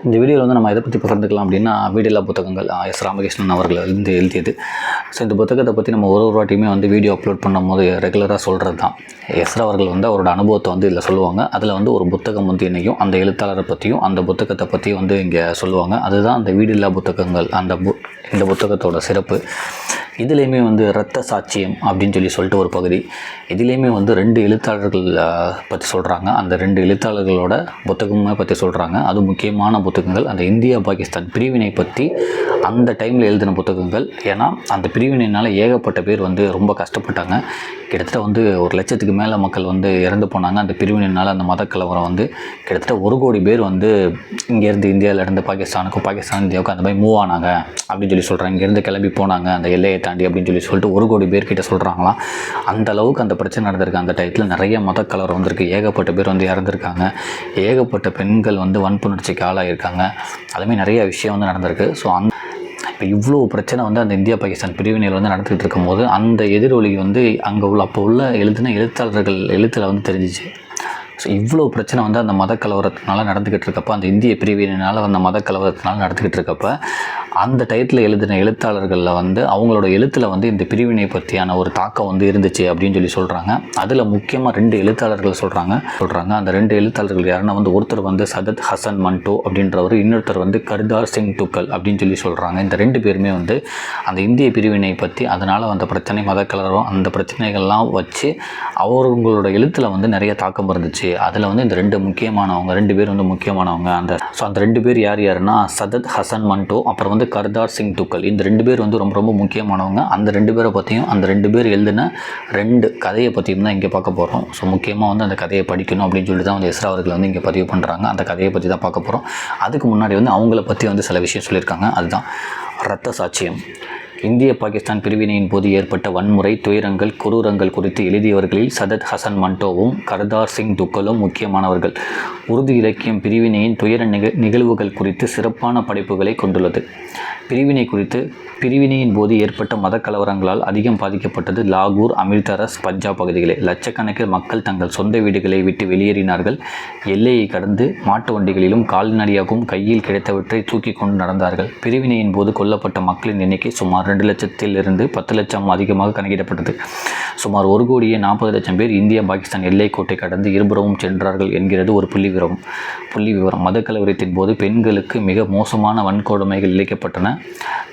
இந்த வீடியோவில் வந்து நம்ம எதை பற்றி பகிர்ந்துக்கலாம் அப்படின்னா வீடியோலா புத்தகங்கள் ஆ, எஸ். ராமகிருஷ்ணன் அவர்கள் வந்து எழுதியது. ஸோ இந்த புத்தகத்தை பற்றி நம்ம ஒரு ஒரு வாட்டியுமே வந்து வீடியோ அப்லோட் பண்ணும்போது ரெகுலராக சொல்கிறது தான் எஸ்ரா அவர்கள் வந்து அவரோட அனுபவத்தை வந்து இதில் சொல்லுவாங்க. அதில் வந்து ஒரு புத்தகம் வந்து இன்றைக்கும் அந்த எழுத்தாளரை பற்றியும் அந்த புத்தகத்தை பற்றியும் வந்து இங்கே சொல்லுவாங்க. அதுதான் அந்த வீடில்லா புத்தகங்கள் அந்த பு இந்த புத்தகத்தோட சிறப்பு. இதுலேயுமே வந்து இரத்த சாட்சியம் அப்படின்னு சொல்லி சொல்லிட்டு ஒரு பகுதி. இதுலேயுமே வந்து ரெண்டு எழுத்தாளர்கள் பற்றி சொல்கிறாங்க அந்த ரெண்டு எழுத்தாளர்களோட புத்தகமே பற்றி சொல்கிறாங்க அது முக்கியமான புத்தகங்கள். அந்த இந்தியா பாகிஸ்தான் பிரிவினை பற்றி அந்த டைமில் எழுதின புத்தகங்கள். ஏன்னா அந்த பிரிவினைனால் ஏகப்பட்ட பேர் வந்து ரொம்ப கஷ்டப்பட்டாங்க. கிட்டத்தட்ட வந்து ஒரு லட்சத்துக்கு மேலே மக்கள் வந்து இறந்து போனாங்க. அந்த பிரிவினால் அந்த மத கலவரம் வந்து கிட்டத்தட்ட ஒரு கோடி பேர் வந்து இங்கேருந்து இந்தியாவிலேருந்து பாகிஸ்தானுக்கும் பாகிஸ்தான் இந்தியாவுக்கும் அந்த மாதிரி மூவ் ஆனாங்க அப்படின்னு சொல்லி சொல்கிறாங்க இங்கேருந்து கிளம்பி போனாங்க. அந்த எல்லையை தாண்டி அப்படின்னு சொல்லி சொல்லிட்டு ஒரு கோடி பேர்கிட்ட சொல்கிறாங்களா சொல்கிறாங்களாம் அந்த அளவுக்கு அந்த பிரச்சனை நடந்திருக்கு. அந்த டயத்தில் நிறைய மத கலவரம் வந்திருக்கு. ஏகப்பட்ட பேர் வந்து இறந்துருக்காங்க. ஏகப்பட்ட பெண்கள் வந்து வன்புணர்ச்சிக்கு ஆளாகிருக்காங்க அதுமாதிரி நிறைய விஷயம் வந்து நடந்திருக்கு. ஸோ அந்த இப்போ இவ்வளோ பிரச்சனை வந்து அந்த இந்தியா பாகிஸ்தான் பிரிவினையில் வந்து நடந்துகிட்டு இருக்கும்போது அந்த எதிரொலி வந்து அங்கே உள்ள அப்போ உள்ள எழுதின எழுத்தாளர்கள் எழுத்தில் வந்து தெரிஞ்சிச்சு. ஸோ இவ்வளோ பிரச்சனை வந்து அந்த மத கலவரத்தினால நடந்துக்கிட்டு இருக்கப்போ அந்த இந்திய பிரிவினையினால் அந்த மத கலவரத்தினால நடந்துக்கிட்டு இருக்கப்போ அந்த டயத்தில் எழுதின எழுத்தாளர்களில் வந்து அவங்களோட எழுத்தில் வந்து இந்த பிரிவினை பற்றியான ஒரு தாக்கம் வந்து இருந்துச்சு அப்படின்னு சொல்லி சொல்கிறாங்க அதில் முக்கியமாக ரெண்டு எழுத்தாளர்கள் சொல்கிறாங்க சொல்கிறாங்க அந்த ரெண்டு எழுத்தாளர்கள் யாருன்னா வந்து ஒருத்தர் வந்து சதத் ஹசன் மன்டோ அப்படின்றவர் இன்னொருத்தர் வந்து கர்தார் சிங் துக்கல் அப்படின்னு சொல்லி சொல்கிறாங்க இந்த ரெண்டு பேருமே வந்து அந்த இந்திய பிரிவினை பற்றி அதனால் அந்த பிரச்சனை மத அந்த பிரச்சனைகள்லாம் வச்சு அவங்களோட எழுத்தில் வந்து நிறைய தாக்கம் இருந்துச்சு. அதில் வந்து இந்த ரெண்டு முக்கியமானவங்க ரெண்டு பேர் வந்து முக்கியமானவங்க. அந்த ஸோ அந்த ரெண்டு பேர் யார் யாருன்னா சதத் ஹசன் மன்டோ அப்புறம் வந்து கர்தார் சிங் துக்கல். இந்த ரெண்டு பேர் வந்து ரொம்ப ரொம்ப முக்கியமானவங்க. அந்த ரெண்டு பேரை பற்றியும் அந்த ரெண்டு பேர் எழுதின ரெண்டு கதையை பற்றியும் தான் இங்கே பார்க்க போகிறோம் ஸோ முக்கியமாக வந்து அந்த கதையை படிக்கணும் அப்படின்னு சொல்லிட்டு தான் வந்து எஸ்ரா அவர்கள் வந்து இங்கே பதிவு பண்ணுறாங்க அந்த கதையை பற்றி தான் பார்க்க போகிறோம் அதுக்கு முன்னாடி வந்து அவங்கள பற்றி வந்து சில விஷயம் சொல்லியிருக்காங்க. அதுதான் ரத்த சாட்சியம். இந்திய பாகிஸ்தான் பிரிவினையின் போது ஏற்பட்ட வன்முறை துயரங்கள் குரூரங்கள் குறித்து எழுதியவர்களில் சதத் ஹசன் மண்டோவும் கர்தார் சிங் துக்கலும் முக்கியமானவர்கள். உருது இலக்கியம் பிரிவினையின் துயர நிக நிகழ்வுகள் குறித்து சிறப்பான படைப்புகளை கொண்டுள்ளது. பிரிவினை குறித்து பிரிவினையின் போது ஏற்பட்ட மத கலவரங்களால் அதிகம் பாதிக்கப்பட்டது லாகூர் அமிர்தரஸ் பஞ்சாப் பகுதிகளே. லட்சக்கணக்கில் மக்கள் தங்கள் சொந்த வீடுகளை விட்டு வெளியேறினார்கள். எல்லையை கடந்து மாட்டு வண்டிகளிலும் கால்நடையாகவும் கையில் கிடைத்தவற்றை தூக்கி கொண்டு நடந்தார்கள். பிரிவினையின் போது கொல்லப்பட்ட மக்களின் எண்ணிக்கை சுமார் ரெண்டு லட்சத்திலிருந்து பத்து லட்சம் அதிகமாக கணக்கிடப்பட்டது. சுமார் ஒரு கோடியே நாற்பது லட்சம் பேர் இந்தியா பாகிஸ்தான் எல்லைக்கோட்டை கடந்து இருபுறமும் சென்றார்கள் என்கிறது ஒரு புள்ளி விவரம். புள்ளி விவரம். மத கலவரத்தின் போது பெண்களுக்கு மிக மோசமான வன்கொடுமைகள் இழைக்கப்பட்டன.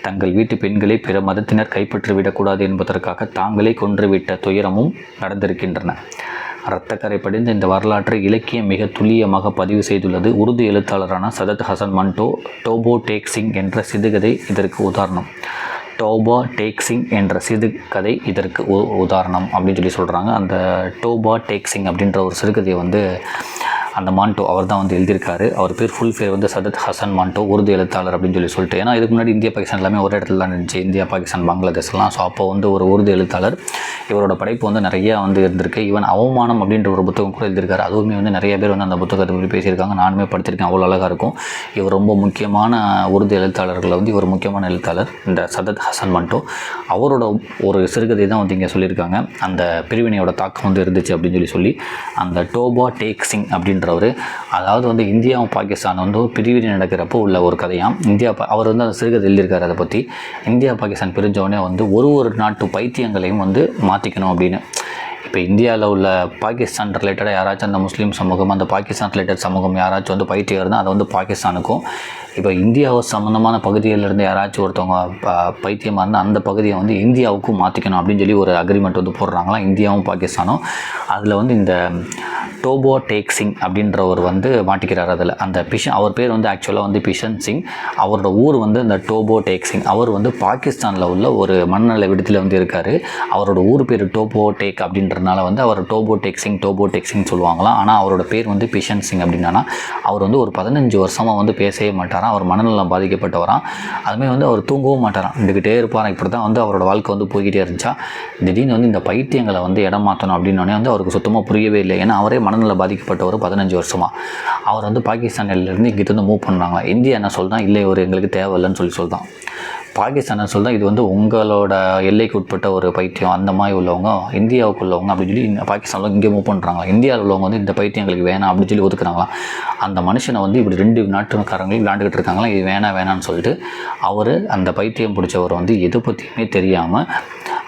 தங்கள் வீட்டு பெண்களை பிற மதத்தினர் கைப்பற்றிவிடக்கூடாது என்பதற்காக தாங்களே கொன்றுவிட்ட துயரமும் நடந்திருக்கின்றன. இரத்தக்கரை படிந்த இந்த வரலாற்றை இலக்கியம் மிக துல்லியமாக பதிவு செய்துள்ளது. உருது எழுத்தாளரான சதத் ஹசன் மன்டோ டோபோ டேக் சிங் என்ற சிறுகதை இதற்கு உதாரணம். டோபா டேக்ஸிங் என்ற சிறுகதை இதற்கு உ- உதாரணம் அப்படின்னு சொல்லி சொல்கிறாங்க அந்த டோபா டேக்ஸிங் அப்படின்ற ஒரு சிறுகதையை வந்து அந்த மாண்டோ அவர் தான் வந்து எழுதியிருக்காரு. அவர் பேர் ஃபுல் பேர் வந்து சதத் ஹசன் மாண்டோ உருது எழுத்தாளர் அப்படின்னு சொல்லி சொல்லிட்டு. ஏன்னா இதுக்கு முன்னாடி இந்தியா பாகிஸ்தான் எல்லாமே ஒரு இடத்துல தான் இருந்துச்சு. இந்தியா பாகிஸ்தான் பங்களாதேஷ்லாம் ஸோ அப்போ வந்து ஒரு உருது எழுத்தாளர். இவரோட படைப்பு வந்து நிறையா வந்து இருந்திருக்கு. ஈவன் அவமானம் அப்படின்ற ஒரு புத்தகம் கூட எழுதியிருக்காரு. அதுவுமே வந்து நிறைய பேர் வந்து அந்த புத்தகத்தை பற்றி பேசியிருக்காங்க. நானுமே படிச்சிருக்கேன் அவ்வளோ அழகாக இருக்கும். இவர் ரொம்ப முக்கியமான உருது எழுத்தாளர்களில் வந்து இவர் முக்கியமான எழுத்தாளர் இந்த சதத் ஹசன் மண்டோ. அவரோட ஒரு சிறுகதை தான் வந்து இங்கே சொல்லியிருக்காங்க. அந்த பிரிவினையோட தாக்கம் வந்து இருந்துச்சு அப்படின்னு சொல்லி சொல்லி. அந்த டோபா டேக் சிங் அப்படின்ற அப்படின்றவர் அதாவது வந்து இந்தியாவும் பாகிஸ்தான் வந்து பிரிவினை நடக்கிறப்போ உள்ள ஒரு கதையாம். இந்தியா அவர் வந்து அந்த சிறுகதை எழுதியிருக்கார் அதை பற்றி இந்தியா பாகிஸ்தான் பிரிஞ்சோடனே வந்து ஒரு ஒரு நாட்டு பைத்தியங்களையும் வந்து மாற்றிக்கணும் அப்படின்னு. இப்போ இந்தியாவில் உள்ள பாகிஸ்தான் ரிலேட்டடாக யாராச்சும் அந்த முஸ்லீம் சமூகம் அந்த பாகிஸ்தான் ரிலேட்டட் சமூகம் யாராச்சும் வந்து பைத்தியம் இருந்தால் அதை வந்து பாகிஸ்தானுக்கும். இப்போ இந்தியாவை சம்மந்தமான பகுதியிலேருந்து யாராச்சும் ஒருத்தவங்க ப- பைத்தியமாக இருந்தால் அந்த பகுதியை வந்து இந்தியாவுக்கும் மாற்றிக்கணும் அப்படின்னு சொல்லி ஒரு அக்ரிமெண்ட் வந்து போடுறாங்களாம். இந்தியாவும் பாகிஸ்தானும். அதில் வந்து இந்த டோபோ டேக் சிங் அப்படின்றவர் வந்து மாட்டிக்கிறார் அதில். அந்த பிஷன் அவர் பேர் வந்து ஆக்சுவலாக வந்து பிஷன் சிங். அவரோட ஊர் வந்து இந்த டோபோ டேக் சிங் அவர் வந்து பாகிஸ்தானில் உள்ள ஒரு மண்ணல விடத்தில் வந்து இருக்கார். அவரோட ஊர் பேர் டோபோ டேக் அப்படின்றனால வந்து அவர் டோபோ டேக் சிங் டோபோ டேக் சிங் சொல்லுவாங்களாம். ஆனால் அவரோட பேர் வந்து பிஷன் சிங் அப்படின்னா அவர் வந்து ஒரு பதினஞ்சு வருஷமாக வந்து பேசவே மாட்டாராம். அவர் மனநலம் பாதிக்கப்பட்டவராம். அதுமாதிரி வந்து அவர் தூங்கவும் மாட்டாராம். இருந்துக்கிட்டே இருப்பாராம். இப்படி தான் வந்து அவரோட வாழ்க்கை வந்து போய்கிட்டே இருந்துச்சா. திடீர்னு வந்து இந்த பைத்தியங்களை வந்து இடம் மாற்றணும் அப்படின்னோடனே வந்து அவருக்கு சுத்தமாக புரியவே இல்லை. ஏன்னா அவரே மனநல பாதிக்கப்பட்டவர் பதினஞ்சு வருஷமாக அவர் வந்து பாகிஸ்தானிலேருந்து இங்கிட்டருந்து மூவ் பண்ணாங்க. இந்தியா என்ன சொல்தான் இல்லை ஒரு எங்களுக்கு தேவையில்லைன்னு சொல்லி சொல்தான் பாகிஸ்தான் சொல்தான் இது வந்து உங்களோட எல்லைக்கு உட்பட்ட ஒரு பைத்தியம். அந்த மாதிரி உள்ளவங்க இந்தியாவுக்கு உள்ளவங்க அப்படின்னு சொல்லி பாகிஸ்தானில் இங்கே மூவ் பண்ணுறாங்க இந்தியாவில் உள்ளவங்க வந்து இந்த பைத்தியம் எங்களுக்கு வேணாம் அப்படின்னு சொல்லி ஒதுக்குறாங்களாம் அந்த மனுஷனை வந்து இப்படி ரெண்டு நாட்டுக்காரங்களையும் விளாண்டுக்கிட்டு இருக்காங்களா? இது வேணாம் வேணாம்னு சொல்லிட்டு அவர் அந்த பைத்தியம் பிடிச்சவர் வந்து எதை பற்றியுமே தெரியாமல்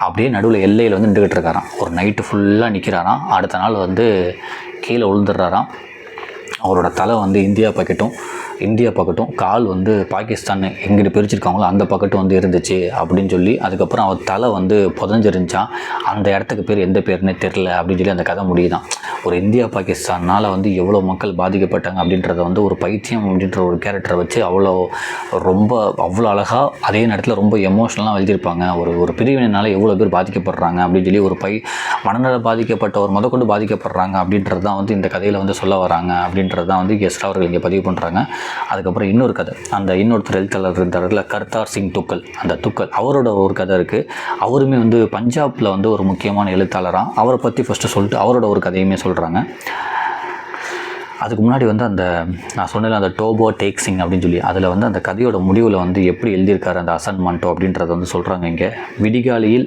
அப்படியே நடுவில் எல்லையில் வந்து நின்றுக்கிட்டு இருக்காராம். ஒரு நைட்டு ஃபுல்லாக நிற்கிறாராம் அடுத்த நாள் வந்து கீழே விழுந்துடுறாராம் அவரோட தலை வந்து இந்தியா பக்கெட்டும் இந்தியா பக்கெட்டும் கால் வந்து பாகிஸ்தான் எங்கிட்டு பிரிச்சிருக்காங்களோ அந்த பக்கெட்டும் வந்து இருந்துச்சு அப்படின்னு சொல்லி அதுக்கப்புறம் அவர் தலை வந்து புதஞ்சிருந்துச்சான் அந்த இடத்துக்கு பேர் எந்த பேருன்னே தெரில அப்படின்னு சொல்லி அந்த கதை முடியுதான். ஒரு இந்தியா பாகிஸ்தானால் வந்து எவ்வளோ மக்கள் பாதிக்கப்பட்டாங்க அப்படின்றத வந்து ஒரு பைத்தியம் அப்படின்ற ஒரு கேரக்டரை வச்சு அவ்வளோ ரொம்ப அவ்வளோ அழகாக அதே நேரத்தில் ரொம்ப எமோஷ்னலாக எழுதியிருப்பாங்க. ஒரு ஒரு பிரிவினால் எவ்வளோ பேர் பாதிக்கப்படுறாங்க அப்படின்னு சொல்லி ஒரு பை மனநல பாதிக்கப்பட்ட ஒரு முத முதற்கொண்டு பாதிக்கப்படுறாங்க அப்படின்றது தான் வந்து இந்த கதையில் வந்து சொல்ல வராங்க அப்படின்றது தான் வந்து எஸ்ரா அவர்கள் இங்கே பதிவு பண்ணுறாங்க அதுக்கப்புறம் இன்னொரு கதை. அந்த இன்னொருத்தர் எழுத்தாளர் இருந்தார்ல கர்தார் சிங் துக்கல். அந்த துக்கல் அவரோட ஒரு கதை இருக்குது அவருமே வந்து பஞ்சாபில் வந்து ஒரு முக்கியமான எழுத்தாளராக அவரை பற்றி ஃபஸ்ட்டு சொல்லிட்டு அவரோட ஒரு கதையுமே சொல்கிறாங்க அதுக்கு முன்னாடி வந்து அந்த நான் சொன்னேன் அந்த டோபோ டேக்ஸிங் அப்படின்னு சொல்லி அதில் வந்து அந்த கதையோட முடிவில் வந்து எப்படி எழுதியிருக்காரு அந்த அசன் மண்டோ அப்படின்றத வந்து சொல்கிறாங்க இங்கே. விடிகாலையில்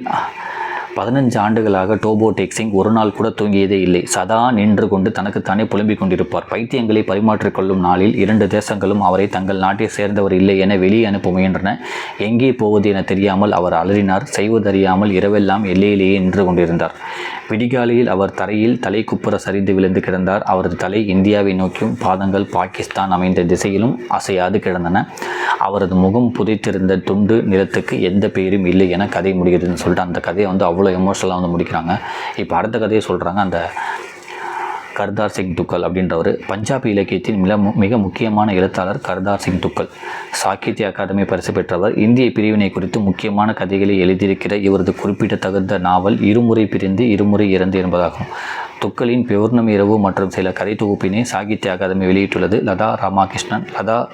பதினஞ்சு ஆண்டுகளாக டோபோ டெக்ஸிங் ஒரு நாள் கூட தூங்கியதே இல்லை. சதா நின்று கொண்டு தனக்குத்தானே புலம்பிக் கொண்டிருப்பார். பைத்தியங்களை பரிமாற்றிக்கொள்ளும் நாளில் இரண்டு தேசங்களும் அவரை தங்கள் நாட்டை சேர்ந்தவர் இல்லை என வெளியே அனுப்ப முயன்றன. எங்கே போவது என தெரியாமல் அவர் அலறினார். செய்வதறியாமல் இரவெல்லாம் எல்லையிலேயே நின்று கொண்டிருந்தார். விடிகாலையில் அவர் தரையில் தலை குப்புற சரிந்து விழுந்து கிடந்தார். அவரது தலை இந்தியாவை நோக்கியும் பாதங்கள் பாகிஸ்தான் அமைந்த திசையிலும் அசையாது கிடந்தன. அவரது முகம் புதைத்திருந்த துண்டு நிலத்துக்கு எந்த பெயரும் இல்லை என கதை முடிகிறதுன்னு சொல்லிட்டு அந்த கதையை வந்து அவ்வளோ எமோஷனலாக வந்து முடிக்கிறாங்க. இப்போ அடுத்த கதையை சொல்கிறாங்க அந்த கர்தார் சிங் துக்கல் அப்படின்றவர். பஞ்சாபி இலக்கியத்தின் மிக மிக முக்கியமான எழுத்தாளர் கர்தார் சிங் துக்கல். சாகித்ய அகாதமி பரிசு பெற்றவர். இந்திய பிரிவினை குறித்து முக்கியமான கதைகளை எழுதியிருக்கிற இவரது குறிப்பிடத்தகுந்த நாவல் இருமுறை பிரிந்து இருமுறை இறந்து என்பதாகும். துக்கலின் பௌர்ணமி இரவு மற்றும் சில கதை தொகுப்பினை சாகித்ய அகாதமி வெளியிட்டுள்ளது. லதா ராமகிருஷ்ணன் லதா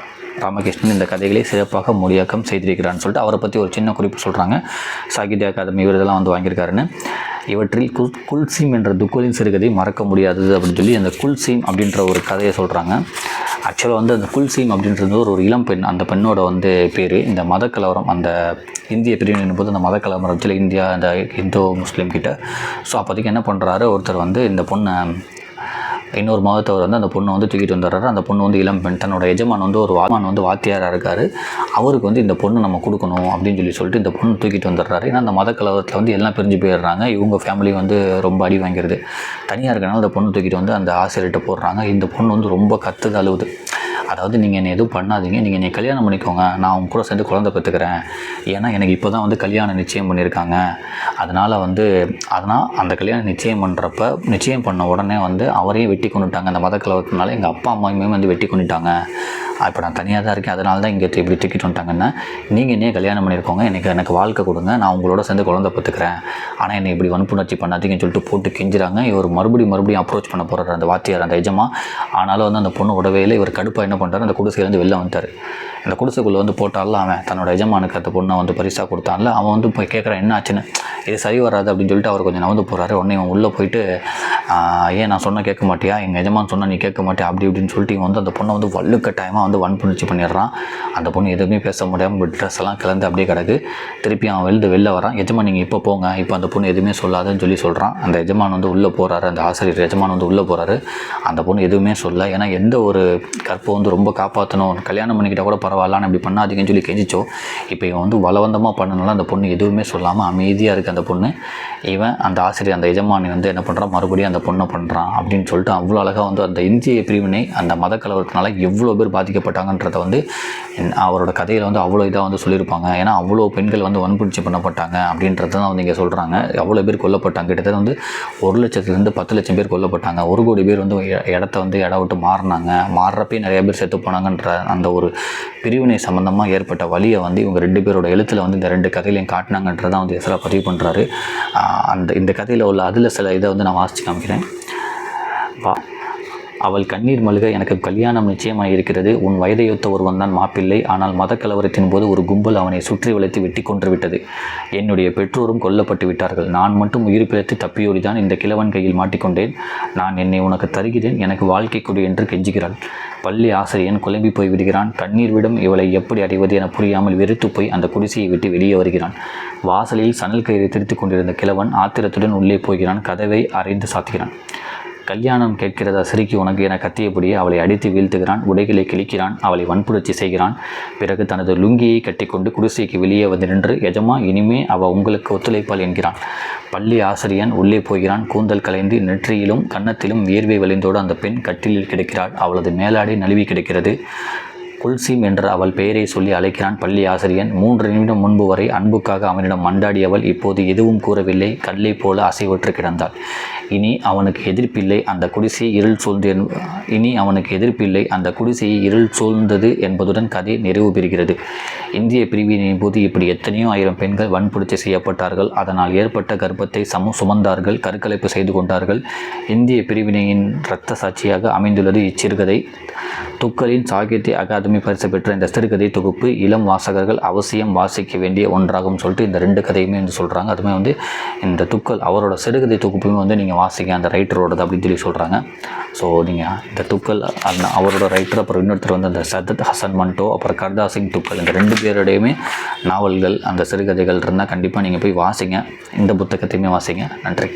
ராமகிருஷ்ணன் இந்த கதைகளை சிறப்பாக மொழியாக்கம் செய்திருக்கிறான்னு சொல்லிட்டு அவரை பற்றி ஒரு சின்ன குறிப்பு சொல்கிறாங்க சாகித்ய அகாதமி விருதெல்லாம் வந்து வாங்கியிருக்காருன்னு. இவற்றில் குல் குல்சீம் என்ற துக்குலின் சிறுகதை மறக்க முடியாதது அப்படின்னு சொல்லி அந்த குல்சீம் அப்படின்ற ஒரு கதையை சொல்கிறாங்க ஆக்சுவலாக வந்து அந்த குல்சீம் அப்படின்றது ஒரு ஒரு இளம் பெண் அந்த பெண்ணோட வந்து பேர் இந்த மத கலவரம் அந்த இந்திய பிரிவினை போது அந்த மத கலவரம் வச்சுல இந்தியா அந்த இந்து முஸ்லீம் கிட்ட. ஸோ அப்போதைக்கு என்ன பண்ணுறாரு ஒருத்தர் வந்து இந்த பொண்ணை இன்னொரு மாதத்தவர் வந்து அந்த பொண்ணை வந்து தூக்கிட்டு வந்துடுறாரு. அந்த பொண்ணு வந்து இளம் பெண். தன்னோட எஜமான் வந்து ஒரு வாமான் வந்து வாத்தியாராக இருக்கார். அவருக்கு வந்து இந்த பொண்ணு நம்ம கொடுக்கணும் அப்படின்னு சொல்லி சொல்லிட்டு இந்த பொண்ணு தூக்கிட்டு வந்துடுறாரு. ஏன்னா அந்த மத கலவரத்தில் வந்து எல்லாம் பிரிஞ்சு போயிடுறாங்க. இவங்க ஃபேமிலி வந்து ரொம்ப அடி வாங்கிடுது தனியாக இருக்கனால அந்த பொண்ணு தூக்கிட்டு வந்து அந்த ஆசிரியர்கிட்ட போடுறாங்க. இந்த பொண்ணு வந்து ரொம்ப கற்றுது அழுவுது. அதாவது நீங்கள் என்னை எதுவும் பண்ணாதீங்க. நீங்கள் என்னை கல்யாணம் பண்ணிக்கோங்க. நான் உங்க கூட சேர்ந்து குழந்தை பெற்றுக்கிறேன். ஏன்னா எனக்கு இப்போ தான் வந்து கல்யாணம் நிச்சயம் பண்ணியிருக்காங்க. அதனால் வந்து அதனால் அந்த கல்யாணம் நிச்சயம் பண்ணுறப்ப நிச்சயம் பண்ண உடனே வந்து அவரையும் வெட்டி கொண்டுட்டாங்க. அந்த மத கலவரத்தினால எங்கள் அப்பா அம்மாயுமே வந்து வெட்டி கொண்டுட்டாங்க. இப்போ நான் தனியாக தான் இருக்கேன். அதனால தான் இங்கே இப்படி தூக்கிட்டு வந்துட்டாங்கன்னா நீங்கள் என்னையே கல்யாணம் பண்ணியிருக்கோங்க. எனக்கு எனக்கு வாழ்க்கை கொடுங்க. நான் உங்களோட சேர்ந்து குழந்தை பெற்றுக்கிறேன். ஆனால் என்னை இப்படி வன்புணர்ச்சி பண்ணாதீங்கன்னு சொல்லிட்டு போட்டு கெஞ்சுறாங்க. இவர் மறுபடியும் மறுபடியும் அப்ரோச் பண்ண போகிறார் அந்த வாத்தியார் அந்த எஜமா. ஆனாலும் வந்து அந்த பொண்ணு விடவே இல்லை. இவர் கடுப்பாக என்ன பண்ணுறாரு அந்த குடிசையிலேருந்து வெளில வந்துட்டார். அந்த குடிசைக்குள்ளே வந்து போட்டால அவன் தன்னோட எஜமானுக்கு அந்த பொண்ணை வந்து பரிசாக கொடுத்தான்ல. அவன் வந்து போய் கேட்குறான் என்ன ஆச்சுன்னு? இது சரி வராது அப்படின்னு சொல்லிட்டு அவர் கொஞ்சம் நவந்து போகிறாரு உடனே இவன் உள்ளே போயிட்டு ஏன் நான் சொன்ன கேட்க மாட்டியா? எங்கள் எஜமான் சொன்னால் நீ கேட்க மாட்டியா? அப்படி இப்படின்னு சொல்லிட்டு இவன் வந்து அந்த பொண்ணை வந்து வள்ளுக்கட்டாயமாக வந்து வன்புணர்ச்சி பண்ணிடுறான். அந்த பொண்ணு எதுவுமே பேச முடியாமல் ட்ரெஸ் எல்லாம் கிளந்து அப்படியே கிடக்கு. திருப்பி அவன் வெளில வெளில வரான். எஜமான் நீங்கள் இப்போ போங்க. இப்போ அந்த பொண்ணு எதுவுமே சொல்லாதுன்னு சொல்லி சொல்கிறான் அந்த எஜமான் வந்து உள்ளே போகிறாரு அந்த ஆசிரியர் எஜமான் வந்து உள்ளே போகிறாரு அந்த பொண்ணு எதுவுமே சொல்ல ஏன்னா எந்த ஒரு கற்பை வந்து ரொம்ப காப்பாற்றணும் கல்யாணம் பண்ணிக்கிட்டால் கூட பரவாயில்ல இப்படி பண்ணாதீங்கன்னு சொல்லி கெஞ்சிச்சோ. இப்போ இவன் வந்து பலவந்தமாக பண்ணனால அந்த பொண்ணு எதுவுமே சொல்லாமல் அமைதியாக இருக்குது அந்த பொண்ணு. இவன் அந்த ஆசிரியர் அந்த எஜமானி வந்து என்ன பண்ணுறான் மறுபடியும் அந்த பொண்ணை பண்ணுறான் அப்படின்னு சொல்லிட்டு அவ்வளோ அழகாக வந்து அந்த இந்திய பிரிவினை அந்த மத கலவரத்தினால எவ்வளோ பேர் பாதிக்கப்பட்டாங்கன்றத வந்து அவரோட கதையில் வந்து அவ்வளோ இதாக வந்து சொல்லியிருப்பாங்க. ஏன்னா அவ்வளோ பெண்கள் வந்து வன்புணர்ச்சி பண்ணப்பட்டாங்க அப்படின்றத தான் வந்து இங்கே சொல்கிறாங்க அவ்வளோ பேர் கொல்லப்பட்டாங்க. கிட்டத்தட்ட வந்து ஒரு லட்சத்துலேருந்து பத்து லட்சம் பேர் கொல்லப்பட்டாங்க. ஒரு கோடி பேர் வந்து இடத்த வந்து இட விட்டு மாறினாங்க. மாறுறப்பே நிறைய பேர் செத்து போனாங்கன்ற அந்த ஒரு பிரிவினை சம்மந்தமாக ஏற்பட்ட வழியை வந்து இவங்க ரெண்டு பேரோட எழுத்தில் வந்து இந்த ரெண்டு கதையிலையும் காட்டினாங்கன்றதான் வந்து எஸ்ரா பதிவு பண்ணுறாரு அந்த இந்த கதையில் உள்ள அதில் சில இதை வந்து நான் வாசித்து காமிக்கிறேன். வா. அவள் கண்ணீர் மல்க எனக்கு கல்யாணம் நிச்சயமாயிருக்கிறது உன் வயதையொத்த ஒருவன் தான் மாப்பிள்ளை. ஆனால் மத கலவரத்தின் போது ஒரு கும்பல் அவனை சுற்றி வளைத்து வெட்டி கொன்று விட்டது என்னுடைய பெற்றோரும் கொல்லப்பட்டு விட்டார்கள். நான் மட்டும் உயிர் பிழைத்து தப்பியோடிதான் இந்த கிழவன் கையில் மாட்டிக்கொண்டேன். நான் என்னை உனக்கு தருகிறேன். எனக்கு வாழ்க்கை கொடு என்று கெஞ்சுகிறாள். பள்ளி ஆசிரியன் குழம்பி போய் விடுகிறான் கண்ணீர் விடும். இவளை எப்படி அடைவது என புரியாமல் வெறுத்து போய் அந்த குடிசையை விட்டு வெளியே வருகிறான். வாசலில் சணல் கயிறை திருத்திக் கொண்டிருந்த கிழவன் ஆத்திரத்துடன் உள்ளே போகிறான். கதவை அறைந்து சாத்துகிறான். கல்யாணம் கேட்கிறதா சிரிக்கு உனக்கு என கத்தியபடியே அவளை அடித்து வீழ்த்துகிறான் உடைகளை கிழிக்கிறான் அவளை வன்புணர்ச்சி செய்கிறான். பிறகு தனது லுங்கியை கட்டிக்கொண்டு குடிசைக்கு வெளியே வந்து நின்று எஜமா இனிமே அவ உங்களுக்கு ஒத்துழைப்பாள் என்கிறான். பள்ளி ஆசிரியன் உள்ளே போகிறான். கூந்தல் கலைந்து நெற்றியிலும் கன்னத்திலும் வியர்வை வலிந்தோடு அந்த பெண் கட்டிலில் கிடக்கிறாள். அவளது மேலாடை நழுவி கிடக்கிறது. குல்சீம் என்ற அவள் பெயரை சொல்லி அழைக்கிறான் பள்ளி ஆசிரியன். மூன்று நிமிடம் முன்பு வரை அன்புக்காக அவனிடம் மண்டாடியவள் இப்போது எதுவும் கூறவில்லை. கல்லை போல அசைவற்று கிடந்தாள். இனி அவனுக்கு எதிர்ப்பில்லை. அந்த குடிசையை இருள் சூழ்ந்து என்- இனி அவனுக்கு எதிர்ப்பில்லை. அந்த குடிசையை இருள் சூழ்ந்தது என்பதுடன் கதை நிறைவு பெறுகிறது. இந்திய பிரிவினையின் போது இப்படி எத்தனையோ ஆயிரம் பெண்கள் வன்புடுத்தி செய்யப்பட்டார்கள். அதனால் ஏற்பட்ட கர்ப்பத்தை சம சுமந்தார்கள் கருக்கலைப்பு செய்து கொண்டார்கள். இந்திய பிரிவினையின் இரத்த சாட்சியாக அமைந்துள்ளது இச்சிறுகதை. துக்கலின் சாகித்ய அகாதமி பரிசு பெற்ற இந்த சிறுகதை தொகுப்பு இளம் வாசகர்கள் அவசியம் வாசிக்க வேண்டிய ஒன்றாகும் சொல்லிட்டு இந்த ரெண்டு கதையுமே வந்து சொல்கிறாங்க அதுவுமே வந்து இந்த துக்கல் அவரோட சிறுகதை தொகுப்புமே வந்து நீங்கள் வாசிங்க அந்த ரைட்டரோடது அப்படின்னு சொல்லி சொல்கிறாங்க ஸோ நீங்கள் இந்த துக்கல் அந்த அவரோட ரைட்டர் அப்புறம் இன்னொருத்தர் வந்து அந்த சதத் ஹசன் மண்டோ அப்புறம் கர்தா சிங் துக்கல் இந்த ரெண்டு பேருடையுமே நாவல்கள் அந்த சிறுகதைகள் இருந்தால் கண்டிப்பாக நீங்கள் போய் வாசிங்க. இந்த புத்தகத்தையுமே வாசிங்க. நன்றி.